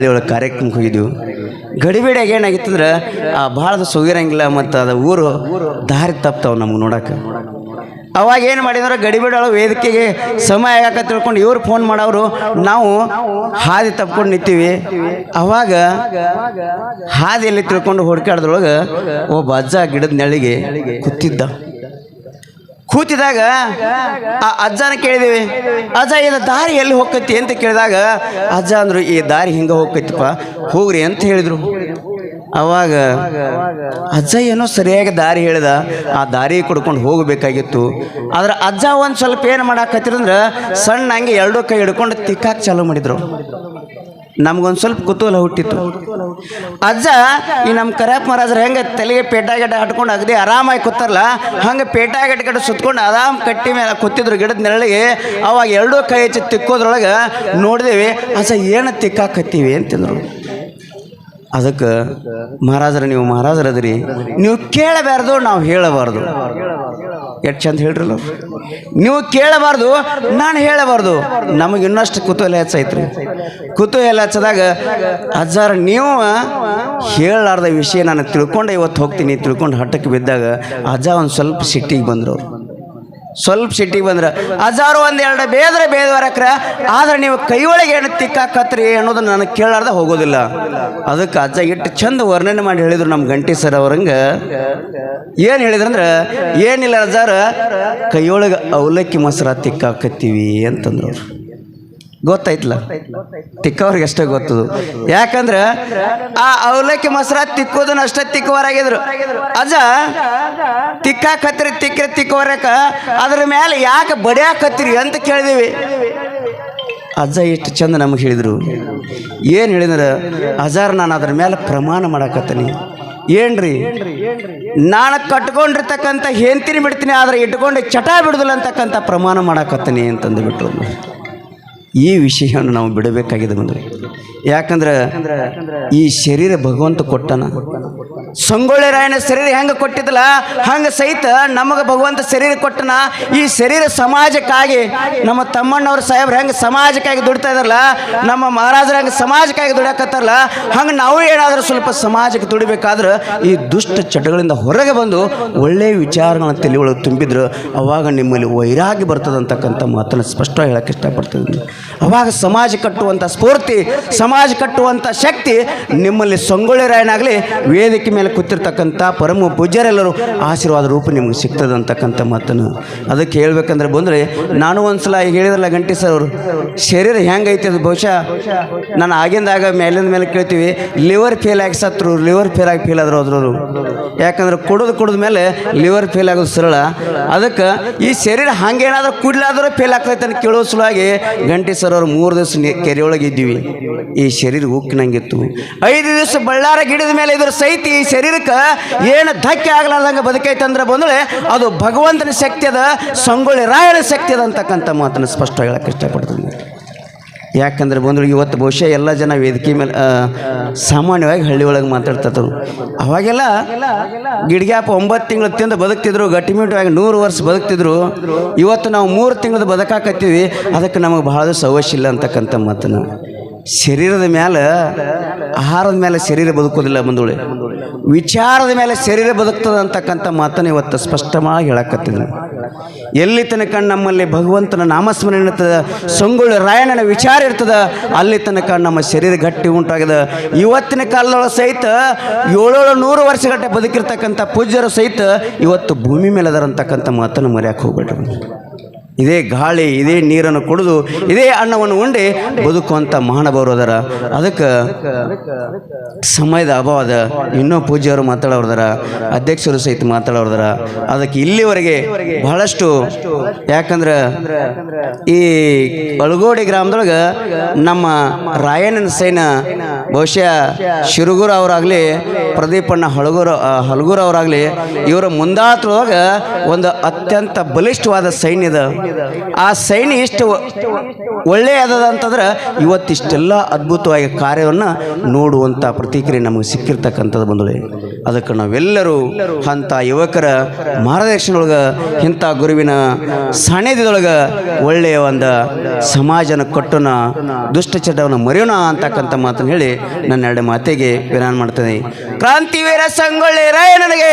ಒಳಗೆ ಕಾರ್ಯಕ್ರಮಕ್ಕೆ ಹೋಗಿದ್ದೆವು ಗಡಿಬೇಡಿಯಾಗ ಏನಾಗಿತ್ತಂದ್ರೆ, ಆ ಭಾಳ ಸುಗಿರಂಗಿಲ್ಲ ಮತ್ತು ಅದು ಊರು ದಾರಿ ತಪ್ತಾವೆ ನಮ್ಗೆ ನೋಡಕ್ಕೆ ಅವಾಗ ಏನು ಮಾಡಿದ್ರೆ ಗಡಿಬೇಡ ವೇದಿಕೆಗೆ ಸಮಯ ಆಗಕ್ಕೆ ತಿಳ್ಕೊಂಡು ಇವ್ರು ಫೋನ್ ಮಾಡೋರು ನಾವು ಹಾದಿ ತಪ್ಕೊಂಡು ನಿಂತೀವಿ. ಅವಾಗ ಹಾದಿಯಲ್ಲಿ ತಿಳ್ಕೊಂಡು ಹುಡುಕಾಡ್ದ್ರೊಳಗೆ ಒಬ್ಬ ಅಜ್ಜ ಗಿಡದ ನೆಳಿಗೆ ಕೂತಿದ್ದ ಕೂತಿದಾಗ ಆ ಅಜ್ಜನ ಕೇಳಿದೀವಿ, ಅಜ್ಜ, ಇದು ದಾರಿ ಎಲ್ಲಿ ಹೋಗ್ತೈತಿ? ಅಂತ ಕೇಳಿದಾಗ, ಅಜ್ಜ ಅಂದ್ರು, ಈ ದಾರಿ ಹಿಂಗೆ ಹೋಗ್ತೈತಿಪ್ಪ, ಹೋಗ್ರಿ ಅಂತ ಹೇಳಿದ್ರು. ಅವಾಗ, ಅಜ್ಜ, ಏನೋ ಸರಿಯಾಗಿ ದಾರಿ ಹೇಳಿದ, ಆ ದಾರಿ ಕುಡ್ಕೊಂಡು ಹೋಗಬೇಕಾಗಿತ್ತು. ಆದ್ರೆ ಅಜ್ಜ ಒಂದು ಸ್ವಲ್ಪ ಏನು ಮಾಡಾಕತ್ತಿರಂದ್ರೆ ಸಣ್ಣ ಹಂಗೆ ಎರಡೂ ಕೈ ಹಿಡ್ಕೊಂಡು ತಿಕ್ಕಾಕ್ ಚಾಲು ಮಾಡಿದ್ರು. ನಮ್ಗೊಂದು ಸ್ವಲ್ಪ ಕುತೂಹಲ ಹುಟ್ಟಿತ್ತು. ಅಜ್ಜ, ಈ ನಮ್ಮ ಕರ್ಯಪ್ಪ ಮಹಾರಾಜರು ಹೆಂಗೆ ತಲೆಗೆ ಪೇಟಾಗಡ್ಡೆ ಹಟ್ಕೊಂಡು ಅಗದಿ ಆರಾಮಾಗಿ ಕೂತಾರಲ್ಲ, ಹಂಗೆ ಪೇಟಾಗಡ್ಡೆ ಗಿಡ ಸುತ್ಕೊಂಡು ಆರಾಮ್ ಕಟ್ಟಿ ಮೇಲೆ ಕೂತಿದ್ರು ಗಿಡದ ನೆರಳಿಗೆ, ಅವಾಗ ಎರಡೂ ಕೈ ಹೆಚ್ಚು ತಿಕ್ಕೋದ್ರೊಳಗೆ ನೋಡಿದೇವಿ, ಅಜ್ಜ, ಏನು ತಿಕ್ಕಾಕತ್ತೀವಿ ಅಂತಂದ್ರು. ಅದಕ್ಕೆ ಮಹಾರಾಜರ, ನೀವು ಮಹಾರಾಜರದ್ರಿ, ನೀವು ಕೇಳಬಾರ್ದು, ನಾವು ಹೇಳಬಾರ್ದು. ಎಷ್ಟು ಚಂದ ಹೇಳ್ರಲ್ಲ. ನೀವು ಕೇಳಬಾರ್ದು, ನಾನು ಹೇಳಬಾರ್ದು. ನಮಗೆ ಇನ್ನಷ್ಟು ಕುತೂಹಲ ಹೆಚ್ಚೈತ್ರಿ. ಕುತೂಹಲ ಹಚ್ಚದಾಗ ಅಜ್ಜಾರ, ನೀವು ಹೇಳಲಾರ್ದ ವಿಷಯ ನಾನು ತಿಳ್ಕೊಂಡು ಇವತ್ತು ಹೋಗ್ತೀನಿ, ತಿಳ್ಕೊಂಡು ಹಠಕ್ಕೆ ಬಿದ್ದಾಗ ಅಜ್ಜ ಒಂದು ಸ್ವಲ್ಪ ಸಿಟ್ಟಿಗೆ ಬಂದರು ಸ್ವಲ್ಪ ಸಿಟ್ಟಿಗೆ ಬಂದ್ರೆ ಹಜಾರ ಒಂದೆರಡು ಬೇದ್ರೆ ಬೇದವರಕ್ರ ಆದ್ರೆ ನೀವು ಕೈ ಒಳಗೆ ಏನು ತಿಕ್ಕಾಕತ್ರಿ ಅನ್ನೋದನ್ನ ನನಗೆ ಕೇಳಾರ್ದ ಹೋಗೋದಿಲ್ಲ. ಅದಕ್ಕೆ ಅಜ್ಜ ಇಟ್ಟು ಚಂದ ವರ್ಣನೆ ಮಾಡಿ ಹೇಳಿದ್ರು ನಮ್ಮ ಗಂಟಿ ಸರ್ ಅವ್ರಂಗೆ. ಏನು ಹೇಳಿದ್ರಂದ್ರೆ, ಏನಿಲ್ಲ ಅಜ್ಜಾರ ಕೈಯೊಳಗೆ ಅವಲಕ್ಕಿ ಮೊಸರ ತಿಕ್ಕಾಕತ್ತೀವಿ ಅಂತಂದ್ರು ಗೊತ್ತಾಯ್ತಲ್ಲ? ತಿಕ್ಕವ್ರಿಗೆ ಅಷ್ಟೇ ಗೊತ್ತದು. ಯಾಕಂದ್ರೆ ಆ ಅವಲಕ್ಕಿ ಮೊಸರ ತಿಕ್ಕೋದನ್ನ ಅಷ್ಟೇ ತಿಕ್ಕವರಾಗಿದ್ರು. ಅಜ್ಜ ತಿಕ್ಕಾಕತ್ರಿ ತಿಕ್ಕ್ರೆ ತಿಕ್ಕವರಕ ಅದ್ರ ಮೇಲೆ ಯಾಕೆ ಬಡಿಯಾಕತ್ತೀರಿ ಅಂತ ಕೇಳಿದೀವಿ. ಅಜ್ಜ ಎಷ್ಟು ಚಂದ ನಮಗೆ ಹೇಳಿದರು. ಏನು ಹೇಳಿದ್ರ ಅಜಾರ್ ನಾನು ಅದ್ರ ಮೇಲೆ ಪ್ರಮಾಣ ಮಾಡಾಕತ್ತೀನಿ. ಏನ್ರಿ? ನಾನು ಕಟ್ಕೊಂಡಿರ್ತಕ್ಕಂಥ ಹೆಂತಿನಿ ಬಿಡ್ತೀನಿ, ಆದ್ರೆ ಇಟ್ಕೊಂಡು ಚಟ ಬಿಡುದಿಲ್ಲ ಅಂತಕ್ಕಂಥ ಪ್ರಮಾಣ ಮಾಡಾಕತ್ತೀನಿ ಅಂತಂದು ಬಿಟ್ರು ಈ ವಿಷಯವನ್ನು ನಾವು ಬಿಡಬೇಕಾಗಿದೆ ಬಂದರೆ ಯಾಕಂದ್ರೆ ಈ ಶರೀರ ಭಗವಂತ ಕೊಟ್ಟನ. ಸಂಗೊಳ್ಳಿ ರಾಯನ ಶರೀರ ಹೆಂಗೆ ಕೊಟ್ಟಿದ್ದಲ್ಲ ಹಂಗೆ ಸಹಿತ ನಮಗೆ ಭಗವಂತ ಶರೀರ ಕೊಟ್ಟನ. ಈ ಶರೀರ ಸಮಾಜಕ್ಕಾಗಿ, ನಮ್ಮ ತಮ್ಮಣ್ಣವ್ರ ಸಾಹೇಬ್ರು ಹೆಂಗೆ ಸಮಾಜಕ್ಕಾಗಿ ದುಡಿತಾ ಇದಾರಲ್ಲ, ನಮ್ಮ ಮಹಾರಾಜರು ಹೆಂಗೆ ಸಮಾಜಕ್ಕಾಗಿ ದುಡಿಯಾಕತ್ತಾರಲ್ಲ, ಹಂಗೆ ನಾವು ಏನಾದರೂ ಸ್ವಲ್ಪ ಸಮಾಜಕ್ಕೆ ದುಡಿಬೇಕಾದ್ರೆ ಈ ದುಷ್ಟ ಚಟಗಳಿಂದ ಹೊರಗೆ ಬಂದು ಒಳ್ಳೆಯ ವಿಚಾರಗಳನ್ನ ತಲೆ ಒಳಗೆ ತುಂಬಿದ್ರು ಅವಾಗ ನಿಮ್ಮಲ್ಲಿ ವೈರಾಗಿ ಬರ್ತದೆ ಅಂತಕ್ಕಂಥ ಮಾತನ್ನು ಸ್ಪಷ್ಟವಾಗಿ ಹೇಳಕ್ಕೆ ಇಷ್ಟಪಡ್ತಿದ್ದೀನಿ ಅವಾಗ ಸಮಾಜ ಕಟ್ಟುವಂಥ ಸ್ಫೂರ್ತಿ, ಸಮಾಜ ಕಟ್ಟುವಂಥ ಶಕ್ತಿ ನಿಮ್ಮಲ್ಲಿ ಸಂಗೊಳ್ಳಿ ರಾಯನಾಗಲಿ ವೇದಿಕೆ ಮೇಲೆ ಕೂತಿರ್ತಕ್ಕಂಥ ಪರಮ ಪೂಜ್ಯರೆಲ್ಲರೂ ಆಶೀರ್ವಾದ ರೂಪ ನಿಮ್ಗೆ ಸಿಗ್ತದೆ ಅಂತಕ್ಕಂಥ ಮಾತನ್ನು ಅದಕ್ಕೆ ಹೇಳ್ಬೇಕಂದ್ರೆ ಬಂದರೆ ನಾನು ಒಂದ್ಸಲ ಈಗ ಹೇಳಿದ್ರಲ್ಲ ಗಂಟಿ ಸರ್ ಅವರು, ಶರೀರ ಹೆಂಗೈತೆ ಅದು ಬಹುಶಃ? ನಾನು ಆಗಿಂದಾಗ ಮೇಲಿಂದ ಮೇಲೆ ಕೇಳ್ತೀವಿ, ಲಿವರ್ ಫೇಲ್ ಆಗಿ ಸತ್ರು, ಲಿವರ್ ಫೇಲ್ ಆಗಿ ಫೇಲ್ ಆದರು ಅದ್ರವರು. ಯಾಕಂದ್ರೆ ಕುಡಿದು ಕುಡಿದ ಮೇಲೆ ಲಿವರ್ ಫೇಲ್ ಆಗೋದು ಸರಳ. ಅದಕ್ಕೆ ಈ ಶರೀರ ಹಂಗೇನಾದ್ರೂ ಕೂಡ್ಲಾದ್ರೂ ಫೇಲ್ ಆಗ್ತೈತೆ ಅಂತ ಕೇಳೋ ಸಲುವಾಗಿ ಗಂಟಿ ಸರ್ ಅವ್ರು ಮೂರು ದಿವಸ ಕೆರೆ ಒಳಗೆ ಇದ್ದೀವಿ. ಈ ಶರೀರ ಉಕ್ಕಿನಂಗಿತ್ತು. ಐದು ದಿವಸ ಬಳ್ಳಾರ ಗಿಡದ ಮೇಲೆ ಇದ್ರ ಸಹಿತ ಈ ಶರೀರಕ್ಕೆ ಏನು ಧಕ್ಕೆ ಆಗ್ಲಾರ್ದಂಗೆ ಬದುಕೈತೆ ಅಂದ್ರೆ ಬಂದ್ರೆ ಅದು ಭಗವಂತನ ಶಕ್ತಿ ಅದ, ಸಂಗೊಳ್ಳಿ ರಾಯನ ಶಕ್ತಿ ಅದ ಅಂತಕ್ಕಂಥ ಮಾತನ್ನು ಸ್ಪಷ್ಟವಾಗಿ ಹೇಳಕ್ಕೆ ಇಷ್ಟಪಡ್ತೀನಿ. ಯಾಕಂದ್ರೆ ಬಂದ್ರು ಇವತ್ತು ಬಹುಶಃ ಎಲ್ಲ ಜನ ವೇದಿಕೆ ಮೇಲೆ ಸಾಮಾನ್ಯವಾಗಿ ಹಳ್ಳಿ ಒಳಗೆ ಮಾತಾಡ್ತಿದ್ರು ಅವಾಗೆಲ್ಲ ಗಿಡ್ಗ್ಯಾಪ ಒಂಬತ್ತು ತಿಂಗಳು ತಿಂದು ಬದುಕ್ತಿದ್ರು ಗಟ್ಟಿಮಿಟವಾಗಿ ನೂರು ವರ್ಷ ಬದುಕ್ತಿದ್ರು. ಇವತ್ತು ನಾವು ಮೂರು ತಿಂಗಳದ ಬದುಕಾಕತ್ತೀವಿ. ಅದಕ್ಕೆ ನಮಗೆ ಬಹಳ ಸವಶ ಇಲ್ಲ ಅಂತಕ್ಕಂಥ ಮಾತನ್ನು. ಶರೀರದ ಮೇಲೆ ಆಹಾರದ ಮೇಲೆ ಶರೀರ ಬದುಕೋದಿಲ್ಲ ಬಂದೋಳೆ ವಿಚಾರದ ಮೇಲೆ ಶರೀರ ಬದುಕ್ತದೆ ಅಂತಕ್ಕಂಥ ಮಾತನ್ನು ಇವತ್ತು ಸ್ಪಷ್ಟವಾಗಿ ಹೇಳಕತ್ತಿದ್ರು. ಎಲ್ಲಿ ತನಕ ನಮ್ಮಲ್ಲಿ ಭಗವಂತನ ನಾಮಸ್ಮರಣೆ ಇರ್ತದೆ, ಸಂಗೊಳ್ಳಿ ರಾಯಣ್ಣನ ವಿಚಾರ ಇರ್ತದೆ, ಅಲ್ಲಿ ತನಕ ನಮ್ಮ ಶರೀರ ಗಟ್ಟಿ ಉಂಟಾಗಿದೆ ಇವತ್ತಿನ ಕಾಲದೊಳಗೆ ಸಹಿತ ಏಳೇಳು ನೂರು ವರ್ಷಗಟ್ಟೆ ಬದುಕಿರ್ತಕ್ಕಂಥ ಪೂಜ್ಯರು ಸಹಿತ ಇವತ್ತು ಭೂಮಿ ಮೇಲೆ ಅದರಂತಕ್ಕಂಥ ಮಾತನ್ನು ಮರೆಯಕ್ಕೆ ಹೋಗ್ಬೇಡ್ರಿ. ಇದೇ ಗಾಳಿ, ಇದೇ ನೀರನ್ನು ಕುಡಿದು, ಇದೇ ಅನ್ನವನ್ನು ಉಂಡೆ ಬದುಕುವಂಥ ಮಹಾನುಭಾವರು ಅದರ. ಅದಕ್ಕೆ ಸಮಯದ ಅಭಾವ ಅದ ಇನ್ನೂ ಪೂಜ್ಯವರು ಮಾತಾಡೋರ್ದಾರ ಅಧ್ಯಕ್ಷರು ಸಹಿತ ಮಾತಾಡೋರ್ದಾರ ಅದಕ್ಕೆ ಇಲ್ಲಿವರೆಗೆ ಬಹಳಷ್ಟು ಯಾಕಂದ್ರೆ ಈ ಅಳಗೋಡಿ ಗ್ರಾಮದೊಳಗೆ ನಮ್ಮ ರಾಯಣ್ಣನ ಸೈನ ಬಹುಶಃ ಶಿರುಗುರು ಅವರಾಗಲಿ, ಪ್ರದೀಪಣ್ಣ ಹಳಗೂರು ಹಲಗೂರು ಅವರಾಗಲಿ, ಇವರ ಮುಂದಾತ್ರೊಳಗೆ ಒಂದು ಅತ್ಯಂತ ಬಲಿಷ್ಠವಾದ ಸೈನ್ಯದ ಆ ಸೈನ್ಯ ಇಷ್ಟು ಒಳ್ಳೆಯದ ಅಂತಂದ್ರೆ ಇವತ್ತಿಷ್ಟೆಲ್ಲ ಅದ್ಭುತವಾಗಿ ಕಾರ್ಯವನ್ನು ನೋಡುವಂಥ ಪ್ರತಿಕ್ರಿಯೆ ನಮಗೆ ಸಿಕ್ಕಿರ್ತಕ್ಕಂಥದ್ದು ಬಂದಿದೆ. ಅದಕ್ಕೆ ನಾವೆಲ್ಲರೂ ಅಂಥ ಯುವಕರ ಮಾರ್ಗದರ್ಶನದೊಳಗೆ, ಇಂಥ ಗುರುವಿನ ಸಾನ್ನಿಧ್ಯದೊಳಗೆ ಒಳ್ಳೆಯ ಒಂದು ಸಮಾಜನ ಕಟ್ಟೋಣ ದುಷ್ಟಚಟವನ್ನು ಮರೆಯೋಣ ಅಂತಕ್ಕಂಥ ಮಾತನ್ನು ಹೇಳಿ ನನ್ನ ಎರಡು ಮಾತಿಗೆ ವಿರಾಮ ಮಾಡ್ತೇನೆ. ಕ್ರಾಂತಿವೀರ ಸಂಗೊಳ್ಳಿ ರಾಯ ನನಗೆ